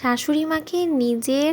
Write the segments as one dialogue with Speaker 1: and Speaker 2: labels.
Speaker 1: শাশুড়ি মাকে নিজের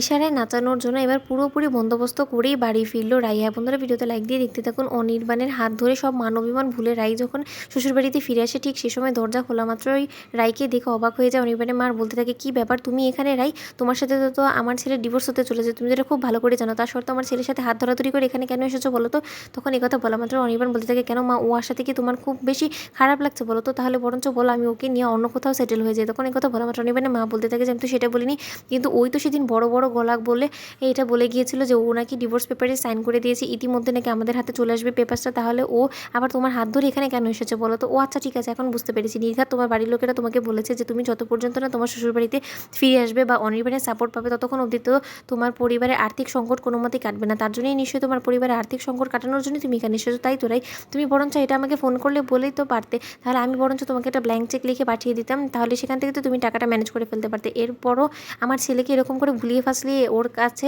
Speaker 1: ইশারায় নাচানোর জন্য এবার পুরোপুরি বন্দোবস্ত করেই বাড়ি ফিরলো হ্যাঁ বন্ধুরা, ভিডিওতে লাইক দিয়ে দেখতে থাকুন। অনির্বাণের হাত ধরে সব মানবিমান ভুলে রাই যখন শ্বশুরবাড়িতে ফিরে আসে, ঠিক সে সময় দরজা খোলা মাত্রই রাইকে দেখে অবাক হয়ে যায়। অনির্বাণের মার বলতে থাকে, কি ব্যাপার? তুমি এখানে রাই? তোমার সাথে তো আমার ছেলের ডিভোর্স হতে চলেছে। তুমি যেটা খুব ভালো করে জানো। তার সত্ত্বেও আমার ছেলের সাথে হাত ধরাধরি করে এখানে কেন এসেছ বলো তো? তখন কথা বলা মাত্র অনির্বাণ বলতে থাকে, কেন মা, ও আশা থেকে তোমার খুব বেশি খারাপ লাগছে বলো তো? তাহলে বরঞ্চ বলো, আমি ওকে নিয়ে অন্য কোথাও সেটেল হয়ে যাই। তখন কথা বলা মাত্র অনির্বাণের মা বলতে থাকে যে আমি তো সেটা বলিনি। কিন্তু ওই তো সেদিন বড় বড় গলাক বলে এটা বলে গিয়েছিল যে ও নাকি ডিভোর্স পেপারে সাইন করে দিয়েছে, ইতিমধ্যে নাকি আমাদের হাতে চলে আসবে পেপারসটা তাহলে ও আবার তোমার হাত ধরে এখানে কেন এসেছে বলো তো? ও আচ্ছা ঠিক আছে, এখন বুঝতে পেরেছি। নির্ঘাত তোমার বাড়ির লোকেরা তোমাকে বলেছে যে তুমি যত পর্যন্ত না তোমার শ্বশুরবাড়িতে ফিরে আসবে বা অনির্বাণের সাপোর্ট পাবে, ততক্ষণ অবধি তো তোমার পরিবারের আর্থিক সংকট কোনো মতেই কাটবে না। তার জন্যই নিশ্চয়ই তোমার পরিবারের আর্থিক সংকট কাটানোর জন্য তুমি এখানে এসেছ, তাই তো রাই তুমি বরঞ্চ এটা আমাকে ফোন করলে বলেই তো পারতে। তাহলে আমি বরঞ্চ তোমাকে একটা ব্ল্যাঙ্ক চেক লিখে পাঠিয়ে দিতাম, তাহলে সেখান থেকে তো তুমি টাকাটা ম্যানেজ করে ফেলতে পারতে। এরপরও আমার ছেলেকে এরকম করে ভুলিয়ে ফাসলিয়ে ওর কাছে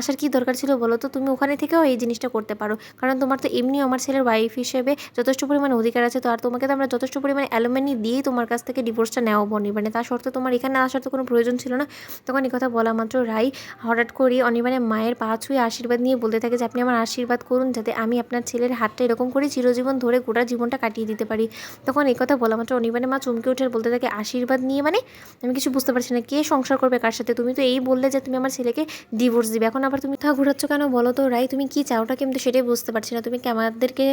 Speaker 1: আসার কি দরকার ছিল বলো তো? তুমি ওখানে থেকেও এই জিনিসটা করতে পারো। কারণ তোমার তো এমনিও আমার ছেলের ওয়াইফ হিসেবে যথেষ্ট পরিমাণে অধিকার আছে। তো আর তোমাকে তো আমরা যথেষ্ট পরিমাণে অ্যালুমিনি দিয়েই তোমার কাছ থেকে ডিভোর্সটা নেওয়া অনির্বাণে তার সত্ত্বেও তোমার এখানে আসার তো কোনো প্রয়োজন ছিল না। তখন এই কথা বলা মাত্র রাই হঠাৎ করে অনির্বাণের মায়ের পা ছুঁয়ে আশীর্বাদ নিয়ে বলতে থাকে যে, আপনি আমার আশীর্বাদ করুন যাতে আমি আপনার ছেলের হাতটা এরকম করে চিরজীবন ধরে গোটা জীবনটা কাটিয়ে দিতে পারি। তখন এই কথা বলা মাত্র অনির্বাণের মা চমকে উঠে বলতে থাকে, আশীর্বাদ নিয়ে মানে? আমি কিছু বুঝতে পারছি না। কে সংসার করবে? কার সাথে? তুমি তো এই বললে যে তুমি আমার ছেলেকে ডিভোর্স দিবে। এখন আবার তুমি তা ঘুরাচ্ছ কেন? বলো তো, রাই, তুমি কি চাওটা কিন্তু সেটাই বুঝতে পারছি না। তুমি কি আমাদেরকে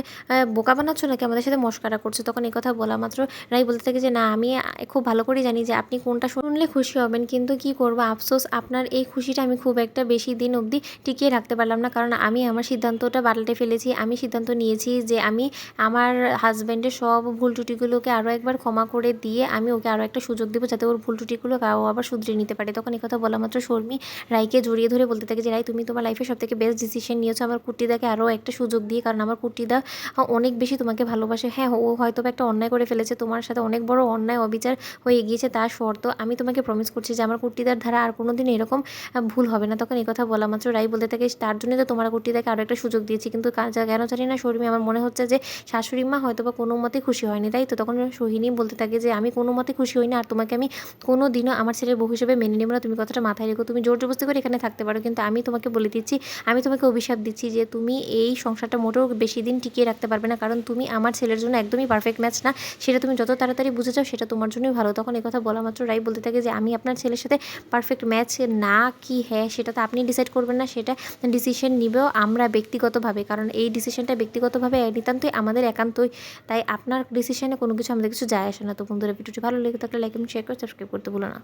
Speaker 1: বোকা বানাচ্ছ নাকি? আমাদের সাথে মস্কারা করছ? তখন এই কথা বলা মাত্র রাই বলতে থাকে যে, না, আমি খুব ভালো করে জানি যে আপনি কোনটা শুনলে খুশি হবেন। কিন্তু কি করব? আফসোস, আপনার এই খুশিটা আমি খুব একটা বেশি দিন অবধি টিকিয়ে রাখতে পারলাম না। কারণ আমি আমার সিদ্ধান্তটা পাল্টে ফেলেছি। আমি সিদ্ধান্ত নিয়েছি যে আমি আমার হাজব্যান্ডের সব ভুল ত্রুটিগুলোকে আরও একবার ক্ষমা করে দিয়ে আমি ওকে আরও একটা সুযোগ দেবো যাতে ওর ভুল ত্রুটিগুলো আবার শুধরে নিতে পারে। তখন কথা বলা মাত্র শর্মী রাইকে জড়িয়ে ধরে বলতে থাকে যে রাই তুমি তোমার লাইফে সব থেকে বেস্ট ডিসিশন নিয়েছো। আমার কুর্তিদাকে আরও একটা সুযোগ দিয়ে, কারণ আমার কুর্তিদা অনেক বেশি তোমাকে ভালোবাসে। হ্যাঁ ও হয়তো একটা অন্যায় করে ফেলেছে। তোমার সাথে অনেক বড় অন্যায়, অবিচার হয়ে গিয়েছে তার শর্ত আমি তোমাকে প্রমিস করছি যে, আমার কুর্তিদার ধারা আর কোনো দিন এরকম ভুল হবে না। তখন কথা বলা মাত্র রাই বলতে থাকে, তার জন্য তো তোমার কুর্তিদাকে আরও একটা সুযোগ দিয়েছি। কিন্তু কেন জানি না শর্মী, আমার মনে হচ্ছে যে, শাশুড়ি মা হয়তো বা কোনো মতে খুশি হয়নি। তাই তো তখন সোহিনী বলতে থাকে যে, আমি কোনো মতে খুশি হইনি আর তোমাকে আমি কোনো দিনও আমার ছেলের বউ হিসেবে মেনে নেব না। তুমি কথাটা মাথায় রেখো। তুমি জোর জবস্তি করে এখানে থাকতে পারো। কিন্তু আমি তোমাকে বলে দিচ্ছি, আমি তোমাকে অভিশাপ দিচ্ছি যে তুমি এই সংসারটা মোটেও বেশি দিন টিকিয়ে রাখতে পারবে না। কারণ তুমি আমার ছেলের জন্য একদমই পারফেক্ট ম্যাচ না। সেটা তুমি যত তাড়াতাড়ি বুঝে যাও, সেটা তোমার জন্যই ভালো। তখন কথা বলা মাত্র রাই বলতে থাকে যে, আমি আপনার ছেলের সাথে পারফেক্ট ম্যাচ না কি হ্যাঁ সেটা তো আপনি ডিসাইড করবেন না। সেটা ডিসিশন নিবেও আমরা ব্যক্তিগতভাবে। কারণ এই ডিসিশনটা ব্যক্তিগতভাবে নিতান্তই আমাদের একান্তই। তাই আপনার ডিসিশনে কোনো কিছু আমাদের কিছু যায় আসে না। তো বন্ধুরা, ভিডিওটি ভালো লেগে থাকলে লাইক এবং শেয়ার করে সাবস্ক্রাইব করতে ভুলো না।